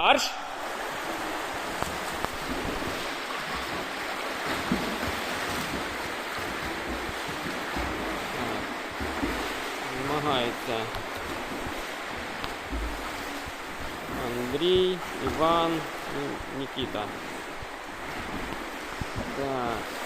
Марш! Намагається. Андрій, Іван, і Нікіта. Так.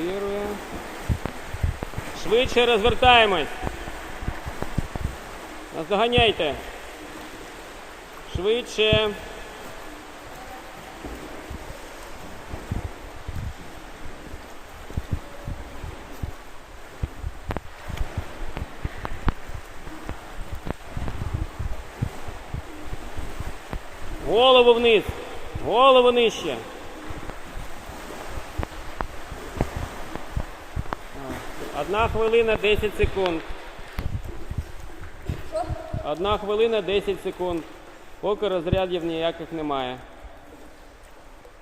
Андрій. Швидше розвертаємось. Наздоганяйте. Швидше. Голову вниз. Голову нижче. Одна хвилина 10 секунд. Одна хвилина 10 секунд. Поки розрядів ніяких немає.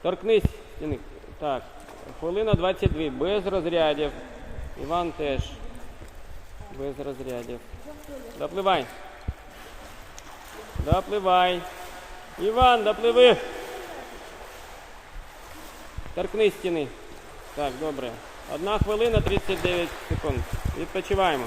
Торкнись стіни. Так. Хвилина 22. Без розрядів. Іван теж. Без розрядів. Допливай. Допливай. Іван, допливи. Торкнись стіни. Так, добре. Одна хвилина 39 секунд. Відпочиваємо.